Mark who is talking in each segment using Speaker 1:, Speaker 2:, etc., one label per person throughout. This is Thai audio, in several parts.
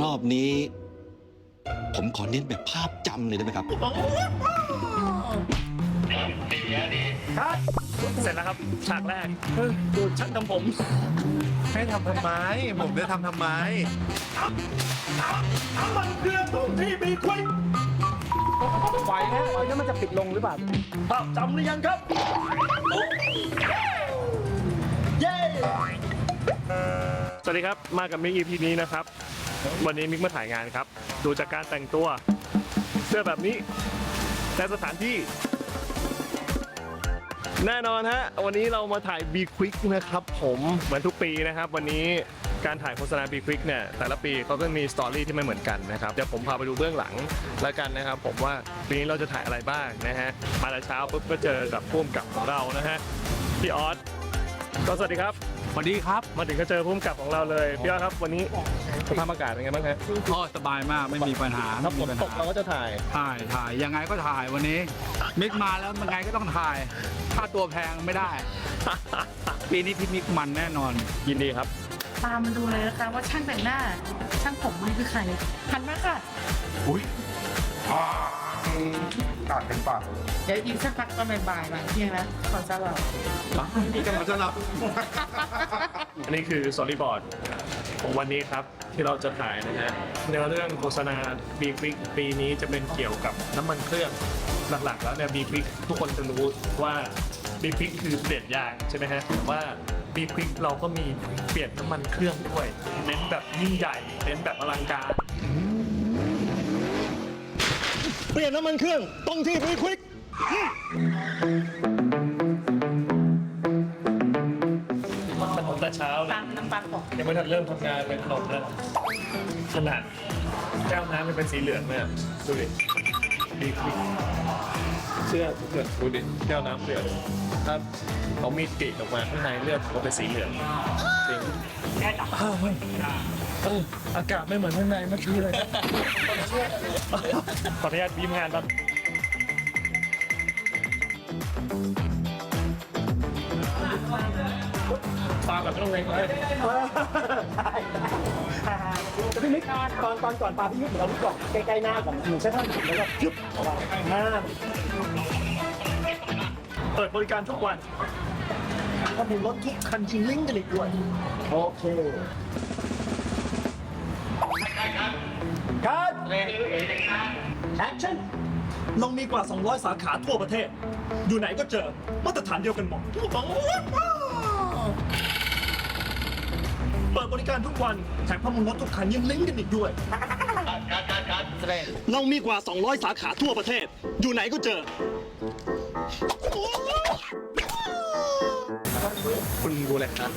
Speaker 1: รอบนี้ ผมขอเน้นแบบภาพจำเลยได้ไหมครับ
Speaker 2: ครับเสร็จแล้วครับฉากแรกเออดูช่างทำผม
Speaker 3: ให้ทำทำไม ผมจะทำทำไม
Speaker 2: น้ำมันเครื่องตรงที่มีควิก
Speaker 4: ไฟนะไฟนั้นมันจะปิดลงหรือเปล่า
Speaker 2: ภาพจำหรือยังครับ เย้ สวัสดีครับ มากับมิก EP นี้นะครับ วันนี้มิกมาถ่ายงานครับ ดูจากการแต่งตัว เสื้อแบบนี้แต่สถานที่ แน่นอนฮะ วันนี้เรามาถ่าย B Quick นะครับผมเหมือนทุกปีนะครับ วันนี้การถ่ายโฆษณา B Quick เนี่ยแต่ละปีเขาก็มีสตอรี่ที่ไม่เหมือนกันนะครับ เดี๋ยวผมพาไปดูเบื้องหลังแล้วกันนะครับ ผมว่าปีนี้เราจะถ่ายอะไรบ้างนะฮะมาแต่เช้าปุ๊บก็เจอกับพุ่มกับของเรานะฮะพี่ออสก็สวัสดีครับ
Speaker 4: สวัสดีครับ
Speaker 2: มาถึงก็เจอพุ่มกับของเราเลยพี่ออสครับวันนี้ สภาพอากาศเป็นไงบ้างฮะ
Speaker 4: ก็สบายมากไม่มีปัญหา
Speaker 2: ถ้า
Speaker 4: ไม่
Speaker 2: ฝ
Speaker 4: มี
Speaker 2: น
Speaker 4: ปัญ
Speaker 2: ตก
Speaker 4: หา
Speaker 2: เราก็จะถ่าย
Speaker 4: ถ่ายถ่ายยังไงก็ถ่ายวันนี้ มิกมาแล้วมันไงก็ต้องถ่ายค่าตัวแพงไม่ได้ ปีนี้พี่มิกมันแน่นอน
Speaker 2: ยินดีครับ
Speaker 5: ตามมาดูเลยนะคะว่าช่างแต่งหน้า ช่างผมนี่คือใครหันมาค่ะ
Speaker 3: อุ้ยอ่านเป็นปาก
Speaker 5: เดี๋ยวอีกสักพักก็บ่ายๆหลังเที่ยงนะขอจะหลับ
Speaker 3: นี่กำลังจะรับ
Speaker 2: อันนี้คือสอรี่บอร์ด ของวันนี้ครับที่เราจะถ่ายนะฮะในเรื่องโฆษณา B Quick ปีนี้จะเป็นเกี่ยวกับน้ำมันเครื่องหลักๆ แล้วเนี่ย B Quick ทุกคนจะรู้ว่า B Quick คือเปลี่ยนยางใช่ไหมฮะแต่ว่า B Quick เราก็มีเปลี่ยนน้ำมันเครื่องด้วยเน้นแบบยิ่งใหญ่เน้นแบบอลังการ เปลี่ยนน้ำมันเครื่องต้องที่ B Quick ขนมแต่เช้าเลย
Speaker 5: ตามน้ำ ปลาของ
Speaker 2: ยังไม่ทันเริ่มทำงานเป็นขนมแล้วขนาดแก้วน้ำมันเป็นสีเหลืองเนี่ยดูดิดีคลิกเชื่อเกิดดูดิแก้วน้ำเหลืองถ้าเขามีดกรีดออกมาข้างในเลือดก็เป็นสีเหลืองจริงอ้าวเฮ้ยเอออากาศไม่เหมือนข้างในเมื่อกี้เลยขออนุญาตบีมงานครับาแบบไม่ต้องเร่งเลย
Speaker 6: พี่มิกตอนตอนก่อนปลาพี่มิกเหมือนเราลูกกรอกใกล้ๆหน้าของหนูใช่ไหมแล้วก็ยุบออกมาหน้า
Speaker 2: เปิดบริการทุกวัน
Speaker 6: ก็มีรถทุกคันชิงลิงก์กันอีกด้วยโอเคคัดแอคชั่น
Speaker 2: เรามีกว่า 200 สาขาทั่วประเทศ อยู่ไหนก็เจอ มาตรฐานเดียวกันหมด ปิดบริการทุกวันแถมข้อมูลรถทุกคันยังลิงก์กันอีกด้วย เรามีกว่า 200 สาขาทั่วประเทศ อยู่ไหนก็เจอ คุณดูแลครับ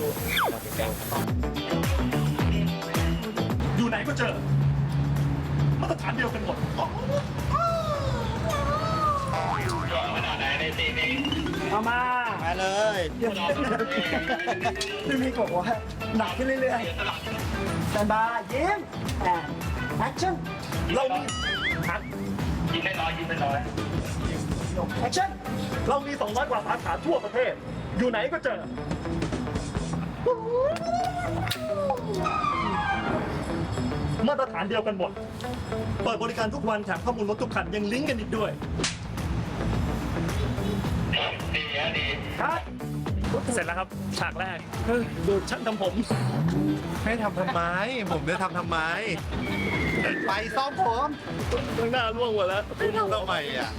Speaker 2: อยู่ไหนก็เจอ มาตรฐานเดียวกันหมด
Speaker 6: เอามา
Speaker 3: มาเลย
Speaker 6: พี่มิกบอกว่า หนักขึ้นเรื่อยๆแต่บายยิ้มแอนแอคชั่น
Speaker 2: เรามีครับยิงไม่น้อยยิงไม่น้อย
Speaker 6: แอคชั่น
Speaker 2: เรามี 200 กว่าสาขาทั่วประเทศ อยู่ไหนก็เจอ มาตรฐานเดียวกันหมด เปิดบริการทุกวันแถมข้อมูลรถทุกคันยังลิงก์กันอีกด้วย
Speaker 6: คัด
Speaker 2: เสร็จแล้วครับฉากแรกเออดูช่างทำผม
Speaker 3: ให้ทำทำไม ผมจะทำทำไม ไปซ่อมผม
Speaker 2: ข้างหน้าร่วงหมดแล้ว
Speaker 3: ทำไมอะ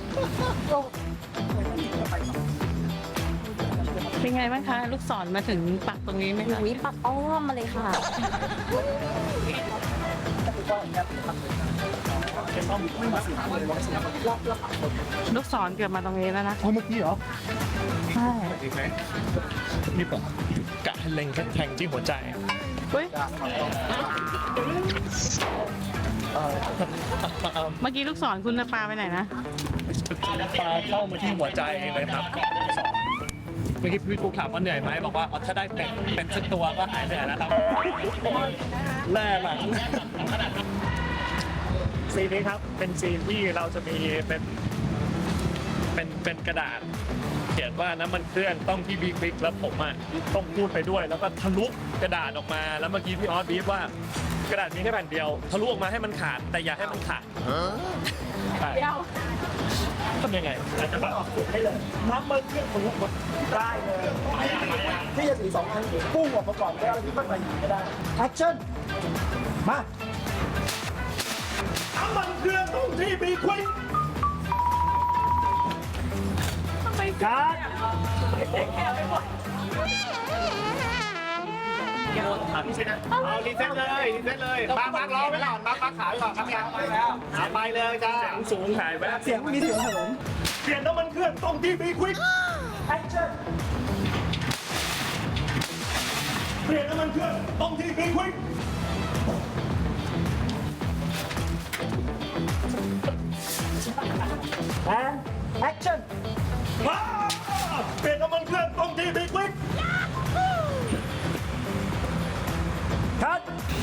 Speaker 5: เป็นไงบ้างคะ ลูกศรมาถึงปักตรงนี้ไหมคะ
Speaker 7: วิปักอ้อมมาเลยค่ะ
Speaker 5: ลูกศรเกือบมาตรงนี้แล้วนะ
Speaker 2: เมื่อกี้เหรอ
Speaker 5: ใช่
Speaker 2: จริงไหมนี่ผมกะให้เล็งแค่แทงที่หัวใจ
Speaker 5: เฮ้ย เมื่อกี้ลูกศรคุณจะปาไปไหนนะ
Speaker 2: ปลาเข้ามาที่หัวใจเลยครับเมื่อกี้พี่ปุ๊กถามว่าเหนื่อยไหมบอกว่าอ๋อถ้าได้เป็นเป็นสักตัวก็หายเหนื่อยแล้วครับแล่หลังซีนนี้ครับ เป็นซีนที่เราจะมีเป็นเป็นเป็นกระดาษ เขียนว่าน้ำมันเครื่องต้องที่บิ๊กบิ๊กแล้วผมอะต้องพูดไปด้วย แล้วก็ทะลุกระดาษออกมา แล้วเมื่อกี้พี่ออสบีฟว่ากระดาษมีแค่แผ่นเดียวทะลุออกมาให้มันขาดแต่อย่าให้มันขาดใช่ทำยังไงอาจจะแบบออกสุด
Speaker 6: ให้เลยน้ำมันเครื่องของหมดได้เลยที่จะสีสองพันพุ่งออกมาก่อนได้ที่มันไปยิงก็ได้แอคชั่นมา
Speaker 2: น้ำมันเครื่องตรงที่มีควิก
Speaker 6: การด
Speaker 3: เอารีเซ็ตเลยรีเซ็ตเลยมาร์คมาร์ครอไว้ก่อนมาร์คมาร์คขายก่อนครับยังไปแล้วเอาไปเลยจ้า
Speaker 2: สูงถ่ายไว้
Speaker 6: เสียงมีเสียงเหิน
Speaker 2: เปลี่ยนน้ำมันเครื่องตรงที่มีควิก
Speaker 6: แอคชั่น
Speaker 2: เปลี่ยนน้ำมันเครื่องตรงที่มีควิก
Speaker 6: แอนแอคชั่น
Speaker 2: ว้าเปลี่ยนน้ำมันเครื่องตรงที่มีควิก
Speaker 6: คัด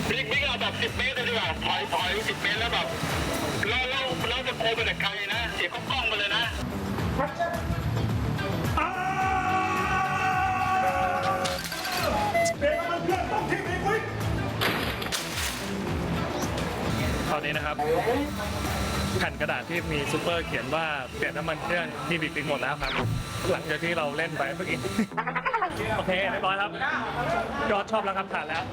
Speaker 7: บิ๊กบิ๊กเอาแบบสิบเมตรเลยดีกว่าถอยถอยสิบเมตรแล้วแบบเราเราเราจะโคไปแต่ไกลนะ เสียงกล้องๆมาเลยนะ
Speaker 6: แอคชั่น
Speaker 2: เปลี่ยนน้ำมันเครื่องตรงที่มีควิกตอนนี้นะครับ แผ่นกระดาษที่มีซูเปอร์เขียนว่าเปลี่ยนน้ำมันเครื่องที่บิ๊กบิ๊กหมดแล้วครับ หลังจากที่เราเล่นไปเมื่อกี้โอเคเรียบร้อยครับยอดชอบแล้วครับผ่านแล้ว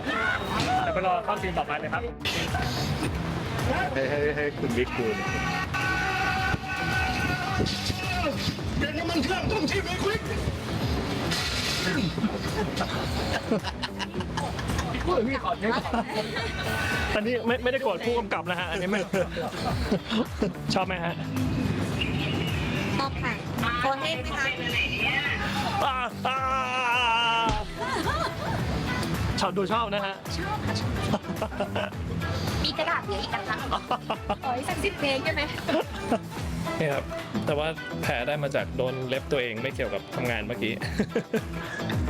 Speaker 2: เดี๋ยวไปรอเข้าซีนต่อไปเลยครับให้ให้ให้คุณบิ๊กดู
Speaker 7: เปลี่ยนน้ำมันเครื่องตรงที่มีควิก
Speaker 2: อันนี้ไม่ไม่ได้โกรธผู้กำกับนะฮะ อันนี้ไม่ ชอบไหมฮะ
Speaker 8: ชอบค่ะโคเทพไหมคะ
Speaker 2: อ่าอ่าชอบดูชอบนะฮะ
Speaker 8: มีกระดาษเหลืออีกนะคะขออีกสักสิบเพลงได้ไหม
Speaker 2: นี่ครับ แต่ว่าแผลได้มาจากโดนเล็บตัวเองไม่เกี่ยวกับทำงานเมื่อกี้อ่า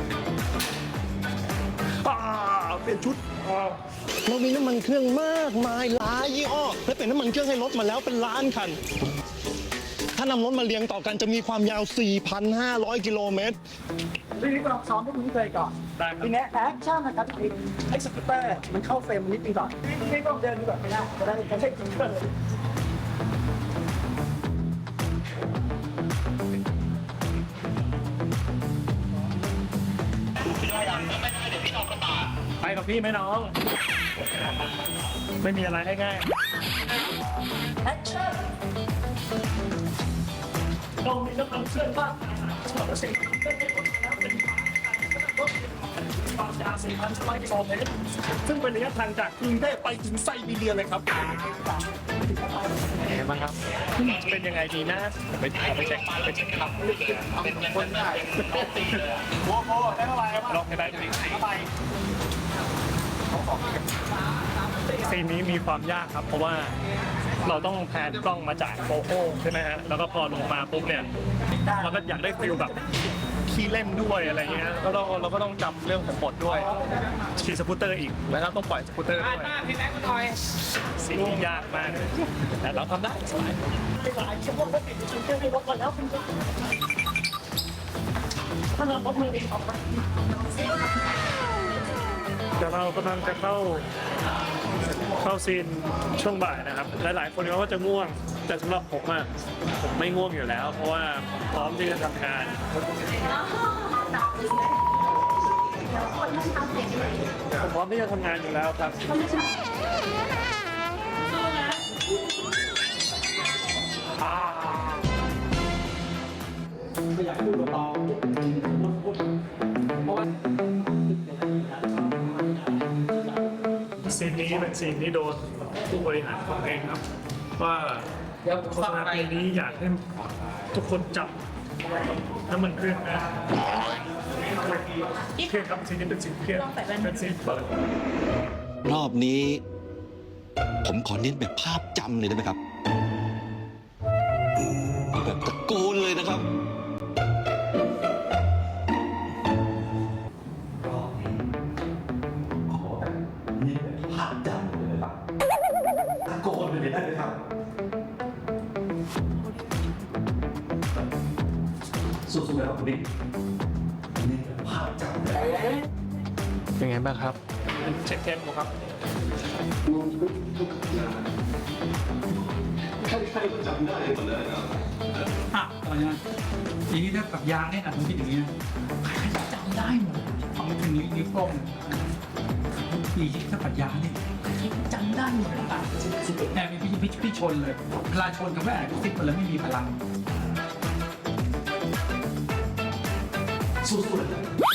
Speaker 2: เปลี่ยนชุดอ่า
Speaker 1: เรามีน้ำมันเครื่องมากมายหลายยี่ห้อและเป็นน้ำมันเครื่องให้รถมาแล้วเป็นล้านคัน ถ้านำรถมาเรียงต่อกันจะมีความยาว 4,500 กิโลเมตร
Speaker 6: ทีนี้ลองซ้อมให้คุณเคยก่อน
Speaker 2: ได้ครับ
Speaker 6: ทีนี้แอคชั่นนะครับไอ้ไอ้สกูตเตอร์มันเข้าเฟรมนิดนึงก่อนนี่ต้องเดินดูก่อนไม่ได้จะได้ไม่ใช่สกูตเตอร์
Speaker 2: กับพี่ไหมน้อง ไม่มีอะไรให้ง่าย
Speaker 6: แอคชั่น
Speaker 2: ต้องมีน้ำมันเครื่องบ้างซึ่งเป็นระยะทางจากกรุงเทพไปถึงไซบีเรียเลยครับเป็นไงบ้างครับ เป็นยังไงดีนะ ไปไปเช็คไปเช็คครับเป็นคนได้โอ้โหได้เท่าไหร่ลองให้ได้ดิ ซีนนี้มีความยากครับ เพราะว่าเราต้องแพนกล้องมาจากโกโก้ใช่ไหมฮะแล้วก็พอลงมาปุ๊บเนี่ยเราก็อยากได้ฟิลแบบขี้เล่นด้วยอะไรเงี้ยแล้วเราเราก็ต้องจำเรื่องของบทด้วยขี่สกูตเตอร์อีก แล้วเราต้องปล่อยสกูตเตอร์ด้วยสิ่งที่ยากมาก แต่เราทำได้สบาย
Speaker 6: หลายชั่วโมงก็ติดชุดเครื่องให้รถก่อนแล้วคุณจะถ้าเราลดมือเองออกมา
Speaker 2: เดี๋ยวเรากำลังจะเข้าเข้าซีนช่วงบ่ายนะครับ หลายๆ คนเขาก็จะง่วง แต่สำหรับผมอะผมไม่ง่วงอยู่แล้ว เพราะว่าพร้อมที่จะทำงานผมพร้อมที่จะทำงานอยู่แล้วครับซีน นี้เป็นซีนที่โดนผู้บริหารของเองครับ ว่าโฆษณาปีนี้อยากให้ทุกคนจับน้ำมันเครื่องนะเครียดครับซีนนี้เป็นซีนเครียดเป็นซีนเปิด
Speaker 1: รอบนี้ ผมขอเน้นแบบภาพจำเลยได้ไหมครับ
Speaker 2: ไงบ้างครับ เช็คเทมครับ
Speaker 4: อะตอนนี้อย่างนี้ถ้ากับยางเนี่ยนะผมคิดอย่างนี้นะใครๆจะจำได้หมดฟังถึงนิ้วนิ้วโป้งปีที่ถ้ากับยางเนี่ยใครๆจะจำได้หมดอะแอบมีพี่พี่พี่ชนเลยเวลาชนกับแม่ก็ฟิตไปแล้วไม่มีพลัง
Speaker 8: เล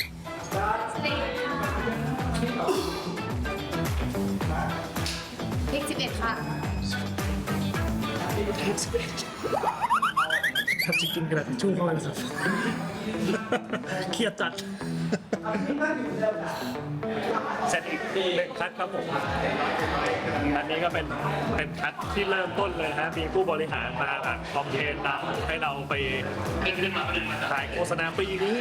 Speaker 2: ถ้าจะกินกระดาษทิชชู่เข้าไปเลยเครียดจัด เสร็จอีกหนึ่งคัดครับผม อันนี้ก็เป็นเป็นคัดที่เริ่มต้นเลยฮะมีผู้บริหารมาแบบคอมเพลนนะให้เราไปถ่ายโฆษณาปีนี้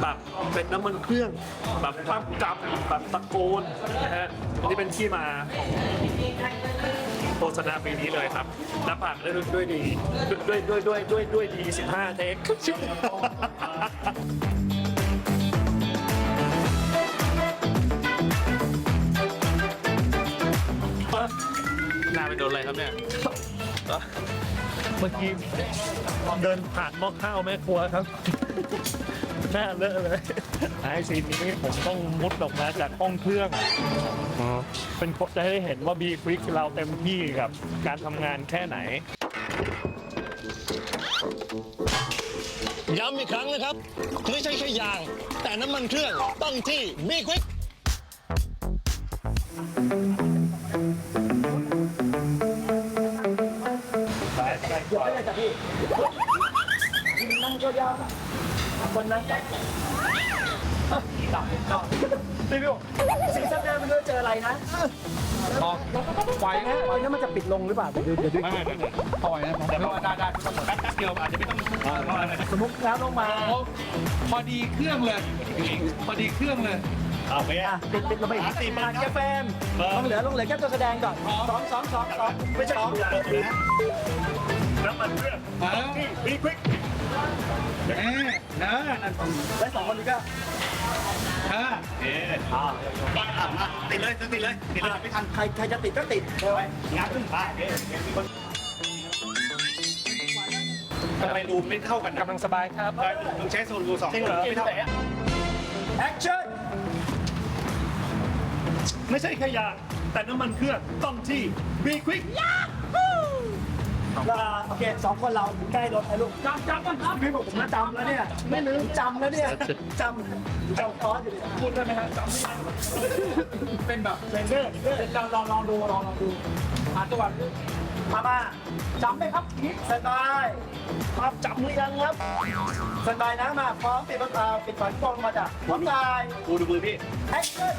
Speaker 2: แบบเป็นน้ำมันเครื่องแบบภาพจำแบบตะโกนนะฮะอันนี้เป็นที่มาของ โฆษณาปีนี้เลยครับและผ่านด้วยด้วยดีด้วยด้วยด้วยด้วยด้วยดี 15 เทคหน้าไปโดนอะไรครับเนี่ย เมื่อกี้เดินผ่านหม้อข้าวแม่ครัวครับ หน้าเลอะเลยไอซีนนี้ผมต้องมุดออกมาจากห้องเครื่อง เป็นคนจะให้เห็นว่าบีฟริกเราเต็มที่กับการทำงานแค่ไหน
Speaker 1: ย้ำอีกครั้งนะครับ ไม่ใช่แค่ยาง แต่น้ำมันเครื่องต้องที่บีควิก
Speaker 6: เดี๋ยวไม่ได้จ้ะพี่นั่งยาวๆ คนนั้นดับดับรีวิวสีสันหน้ามันด้วยเจออะไรนะ
Speaker 4: พอไฟ
Speaker 6: ไฟนะไฟนั้นมันจะปิดลงหรือเปล่าเดี๋ยวดูเดี๋ยวดู
Speaker 4: ไม่ไม่ไม่ปล่อยนะผมเดี๋ยวได้ได้แป๊บเดียวอาจจะไม่ต้อง
Speaker 6: สมมติแล้วลงมา
Speaker 4: พอดีเครื่องเลยพอดีเครื่องเลย
Speaker 2: เอาไป
Speaker 6: อะปิดปิดลงไปอีกตีมาแกแฟมลงเหลือลงเหลือแค่ตัวแสดงก่อนสองสองสองสองไม่ใช่สอง
Speaker 2: น้ำมันเครื่อง
Speaker 4: เออ
Speaker 2: ที่บี ควิก
Speaker 4: แน่นะนั่น
Speaker 6: และสองคนนี้ก็
Speaker 4: ฮะ
Speaker 3: ติดเลยติดเลยติดเลยไม่ทัน
Speaker 6: ใครใครจะติดก็ติดเอาไว้
Speaker 3: งานขึ้นผ่านทำไมดูไม่เข้ากัน
Speaker 2: กำลังสบายครับ
Speaker 3: มึงใช้โซนดูสอง
Speaker 2: จริงเหรอ
Speaker 3: ไม่เท่า
Speaker 6: แอคชั่น
Speaker 2: ไม่ใช่แค่ยางแต่น้ำมันเครื่องต้องที่บีควิก
Speaker 6: โอเคสองคนเราอยู่ใกล้รถไอ้ลูกจำจำกันครับพี่บอกผมนะจำแล้วเนี่ย ไม่ลืมจำแล้วเนี่ยจำจำคอร์สอยู่เลยพูดได้ไหมครับจำไม่ได้
Speaker 4: เป็นแบบ
Speaker 6: เซนเซอร์ลองลองลองดูลองลองดูหาตัวมามาจำไหมครับสบายครับจำหรือยังครับสบายนะมาพร้อมปิดประตูปิดฝากล้องมาจ้ะพร้อมตาย
Speaker 3: กูดูมือพี่
Speaker 6: แอคชั่น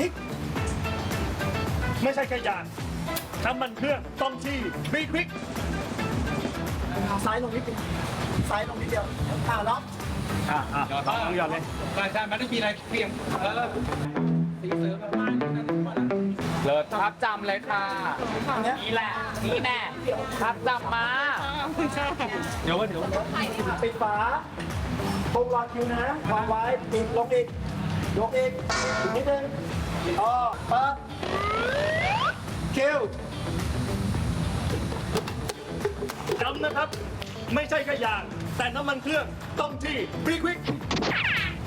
Speaker 6: นิก
Speaker 2: ไม่ใช่แค่ยาง น้ำมันเครื่องต้องที่บีควิก
Speaker 6: ซ้ายลงนิดนึงซ้ายลงนิดเดียวอ่าล็อก
Speaker 3: อ่าอ่าต้องยอดเลย
Speaker 4: ใช่ใช่มันต้องมีอะไรเพียงเออสีเสือประมาณนั้นเลิศครับจำเลยค่ะ นี่แหละ นี่แน่ครับจำมา เดี๋ยวเดี๋ยว
Speaker 6: ปิดฝาปุ่มรอคิวนะวางไว้ปิดลงอีกยกอีกอีกนิดนึงอ๋อปั๊บ คิว
Speaker 2: ย้ำนะครับ ไม่ใช่แค่ยาง แต่น้ำมันเครื่องต้องที่บีควิก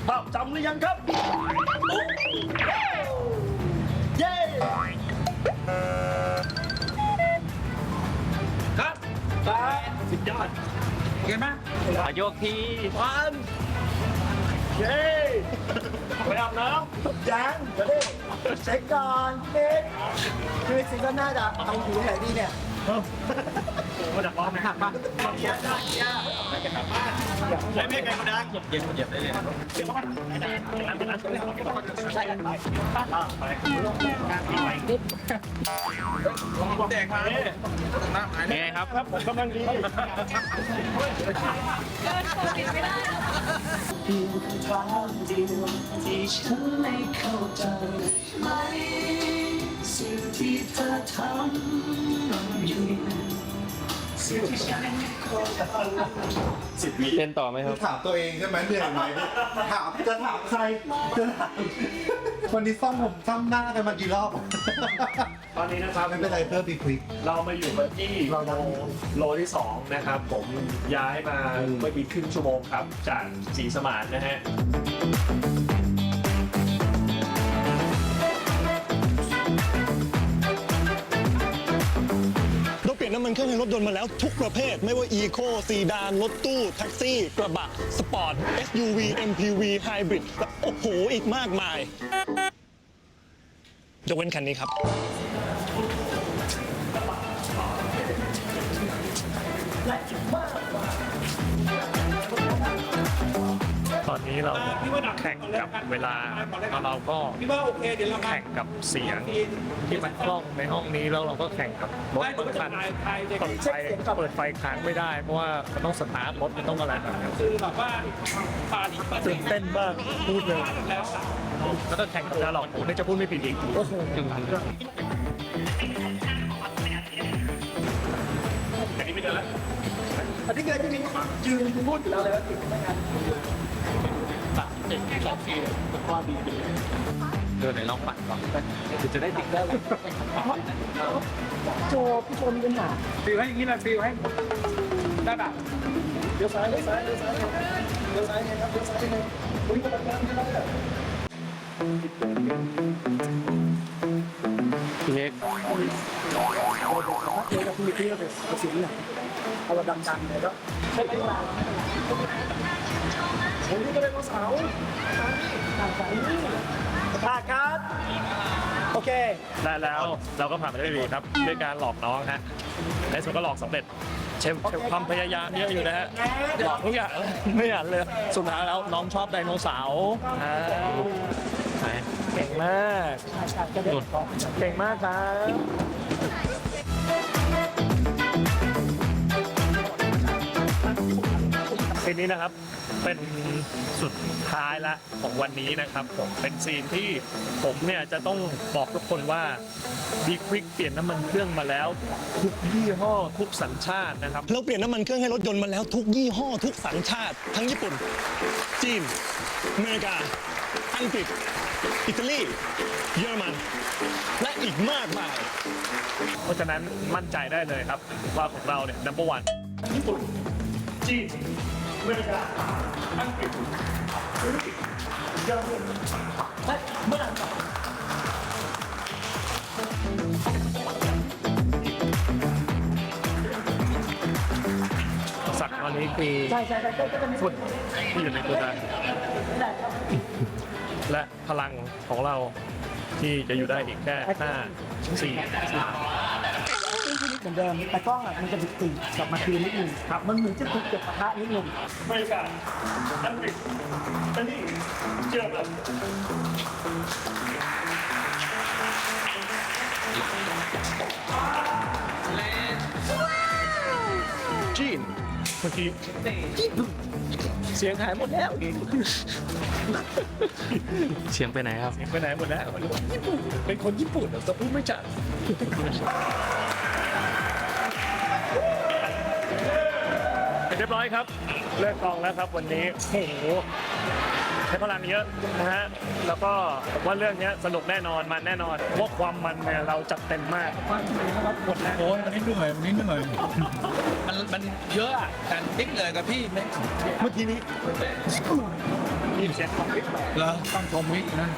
Speaker 2: ภาพจำหรือยังครับ
Speaker 6: เย้
Speaker 4: ครับ
Speaker 6: ไป
Speaker 2: สุดยอด
Speaker 4: เห็นไหม
Speaker 2: โยกทีพันเย้ ไปอาบน้
Speaker 6: ยังเดี๋ยวดิเช็คก่อนเช็คคือซิงก็น่าจะเอาอยู่ไหนดีเนี่ยำ
Speaker 2: มาจากร้อนนะครับมา
Speaker 6: เชียร์ได้เชียร์
Speaker 3: ไม่ไม่ไกลกระดัง
Speaker 6: ใช่กันไป
Speaker 4: แดกมาไงครับ
Speaker 2: ครับผมกำลังดี
Speaker 6: ครั้งเดียวที่ฉันไม่เข้าใจไหม สิ่งที่เธอทำอยู่
Speaker 2: เรียนต่อไหมครับ
Speaker 3: ถามตัวเองใช่ไหมเหนื่อยไหมถามจะถามใครจะถามวันนี้ซ่อมผมซ่อมหน้ากันมากี่รอบ
Speaker 2: ตอนนี้นะครับ
Speaker 3: ไม่เป็นไรเพิ่มอีกควิก
Speaker 2: เรามาอยู่กันที่โลโลที่ 2 นะครับ ผมย้ายมาไม่มีครึ่งชั่วโมงครับ จากสีสมานนะฮะ
Speaker 1: เราเปลี่ยนน้ำมันเครื่องให้รถยนต์มาแล้วทุกประเภท ไม่ว่าอีโคซีดานรถตู้ แท็กซี่ กระบะ สปอร์ต SUV MPV ไฮบริดและโอ้โห อีกมากมายยกเว้นคันนี้ครับ
Speaker 2: เราแข่งกับเวลาแล้วเราก็แข่งกับเสียงที่มันกล้องในห้องนี้แล้วเราก็แข่งกับรถบางคันเปิดไฟเปิดไฟค้างไม่ได้ เพราะว่ามันต้องสตาร์ทรถมันต้องอะไรแบบนี้
Speaker 6: คือแบบว่าปาดีปาดี
Speaker 2: ตื่นเต้นมากพูดเลย
Speaker 6: แล้ว
Speaker 2: ก็แข่งกับดาหลอกผมไม่จะพูดไม่ผิดอีกโอ้โหอันนี้ไม่เดินแล้ว
Speaker 6: อันนี้เกิดที่มียืนพูดอยู่แล้วเลยว่าติดไม่งาน
Speaker 2: เด็กสองปีข้อดีเดินไหนลองปั่นก่อนจะได้ติดได้
Speaker 6: โจพี่โจมีปัญหาฟิลให้อย่างนี้นะฟิลให้ได้แบบเดี๋ยวซ้ายเดี๋ยวซ้ายเดี๋ยวซ้ายเดี๋ยวซ้ายไงครับเดี๋ยวซ้ายไงอุ้ยกำลังนั่งไม่ได้เลย
Speaker 2: เล็ก
Speaker 6: เจอกับพี่พี่ก็เป็นกระสินเนี่ยเอาระดังดังเลยแล้วใช่ไหม ล่ะผมนี่ก็เป็นเสาต่างสายนี่ผ่านครับ โอเค
Speaker 2: และแล้วเราก็ผ่านไปได้ดีครับ ด้วยการหลอกน้องฮะในสุดก็หลอกสำเร็จเชฟเชฟความพยายามเยอะอยู่นะฮะหลอกทุกอย่างไม่อ่านเลยสุดท้ายแล้วน้องชอบไดโนเสาร์เก่งมากเก่งมากครับซีนี้นะครับ เป็นสุดท้ายละของวันนี้นะครับผมเป็นซีนที่ผมเนี่ยจะต้องบอกทุกคนว่าบีควิกเปลี่ยนน้ำมันเครื่องมาแล้วทุกยี่ห้อทุกสัญชาตินะครับ
Speaker 1: เราเปลี่ยนน้ำมันเครื่องให้รถยนต์มาแล้วทุกยี่ห้อทุกสัญชาติ ทั้งญี่ปุ่น จีนอเมริกา อังกฤษ อิตาลี เยอรมัน และอีกมากมาย
Speaker 2: เพราะฉะนั้นมั่นใจได้เลยครับว่าของเราเนี่ย number one ญี่ปุ่นจีนอ เมริกาอังกฤษอิตาลีเยอรมันและเมื่อไหร่สักตอนนี้คือ
Speaker 6: ใช่ใช่ใช่ก็จะมี
Speaker 2: ฝุ่นที่อยู่ในตัวได้และพลังของเราที่จะอยู่ได้อีกแค่ห้าสี่
Speaker 6: เหมือนเดิม แต่กล้องอะมันจะติดติกลับมาคืนนิดนึงครับมันเหมือนจะถูกเก็บปะทะนิดนึง
Speaker 2: อเมริกาอังกฤษอันนี้เยอรมันจีนเมื่อกี้เสียงหายหมดแล้ว
Speaker 9: เสียงไปไหนครับ
Speaker 2: เสียงไปไหนหมดแล้วญี่ปุ่นเป็นคนญี่ปุ่นแต่พูดไม่จัด เรียบร้อยครับเลิกกองแล้วครับวันนี้โอ้โหใช้พลังเยอะนะฮะแล้วก็ผมว่าเรื่องเนี้ยสนุกแน่นอนมันแน่นอนเพราะความมันเนี่ยเราจัดเต็มมากหมดแล้ว
Speaker 4: โอ้ยวันนี้เหนื่อยวันนี้เหนื่อยมันมันเยอะอะแต่ติ๊กเลยกับพี่ไม่
Speaker 1: เมื่อกี้นี้
Speaker 2: มีเสียงของคลิป
Speaker 4: เหรอต้องชมวิกนะ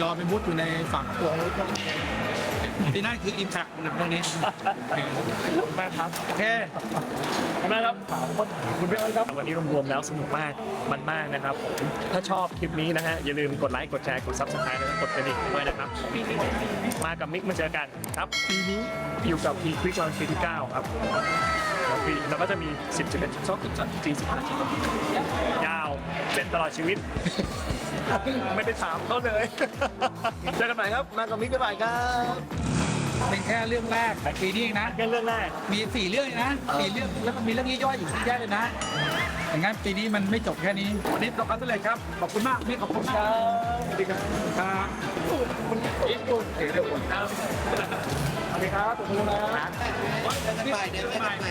Speaker 4: ยอมไปมุดอยู่ในฝั่งตัว ที่นั่นคืออิมแพคหนังตรงนี้
Speaker 2: มากครับ
Speaker 4: โอเค
Speaker 2: ขอบคุณมากครับคุณพี่อ้อยครับวันนี้รวมๆแล้วสนุกมากมันมากนะครับผมถ้าชอบคลิปนี้นะฮะอย่าลืมกดไลค์กดแชร์กด subscribe แล้วก็กดกระดิ่งด้วยนะครับ มากับมิกมาเจอกันครับปีนี้อยู่กับพีควิกลอนปีที่9ครับแล้วปีแล้วก็จะมี 10 11 12 13 14 15ยาวเป็นตลอดชีวิต ไม่ได้ถามเขาเลยเจอกันใหม่ครับมากับมิกกันใหม่ครับ
Speaker 4: เป็นแค่เรื่องแรกแต่ปีนี้เองนะ
Speaker 2: แค่เรื่องแรก
Speaker 4: มีสี่เรื่องเลยนะสี่เรื่องแล้วมันมีเรื่องย่อยๆอยู่เยอะแยะเลยนะอย่างงั้นปีนี้มันไม่จบแค่นี้วันนี้ประสบความสำเร็จครับ ขอบคุณมากพี่ขอบคุณครับสวัสดีครับครับคุณอีกคุณเอ๋เดี๋ยวผมครับสวัสดีครับขอบคุณนะ
Speaker 6: เดินกันไปเดินกันไป